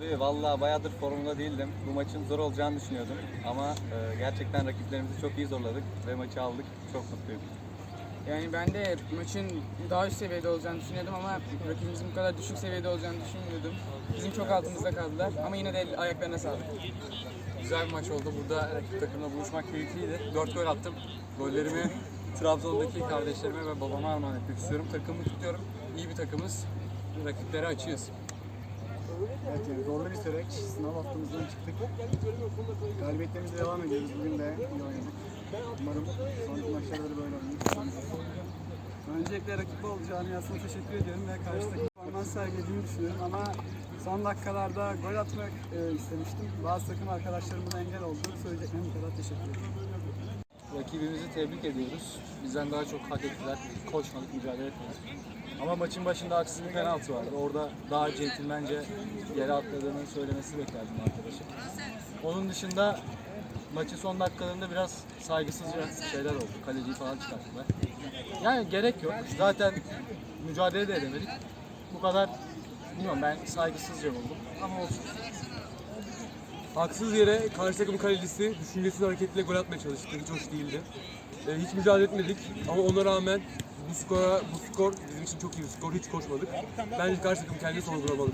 Abi vallahi bayağıdır formda değildim. Bu maçın zor olacağını düşünüyordum. Ama e, gerçekten rakiplerimizi çok iyi zorladık ve maçı aldık. Çok mutluyum. Yani ben de maçın daha üst seviyede olacağını düşünüyordum ama rakibimizin bu kadar düşük seviyede olacağını düşünmüyordum. Bizim çok altımızda kaldılar ama yine de ayaklarına sağlık. Güzel bir maç oldu. Burada rakip takımla buluşmak keyifliydi. 4 gol attım. Gollerimi Trabzon'daki kardeşlerime ve babama armağan etmek istiyorum. Takımı tutuyorum. İyi bir takımız. Rakiplere açığız. Evet zorlu bir süreç. Sınav haftamızdan çıktık. Galibiyetlerimize devam ediyoruz. Bugün de iyi oynadık. Umarım sonraki maçlarda da böyle oynayacağız. Öncelikle rakip bol camiasına teşekkür ediyorum ve karşı takım performans sergilediğini düşünüyorum ama son dakikalarda gol atmak e, istemiştim. Bazı takım arkadaşlarım buna engel oldu. Söyleyeceklerim kadar. Teşekkür ederim. Rakibimizi tebrik ediyoruz. Bizden daha çok hak ettiler. Koşmadık, mücadele etmedik. Ama maçın başında haksız bir penaltı vardı. Orada daha centilmence yere atladığını söylemesi beklerdim arkadaşım. Onun dışında maçın son dakikalarında biraz saygısızca şeyler oldu. Kaleciyi falan çıkarttılar. Yani gerek yok. Zaten mücadele de edemedik. Bu kadar bilmiyorum ben saygısızca buldum. Ama olsun. Haksız yere karşı takım kalecisi düşüncesiz hareketle gol atmaya çalıştı. Hiç hoş değildi. Ee, hiç mücadele etmedik ama ona rağmen bu skora, bu skor bizim için çok iyi bir skor. Hiç koşmadık. Bence karşı takım kendini sorgulamalı.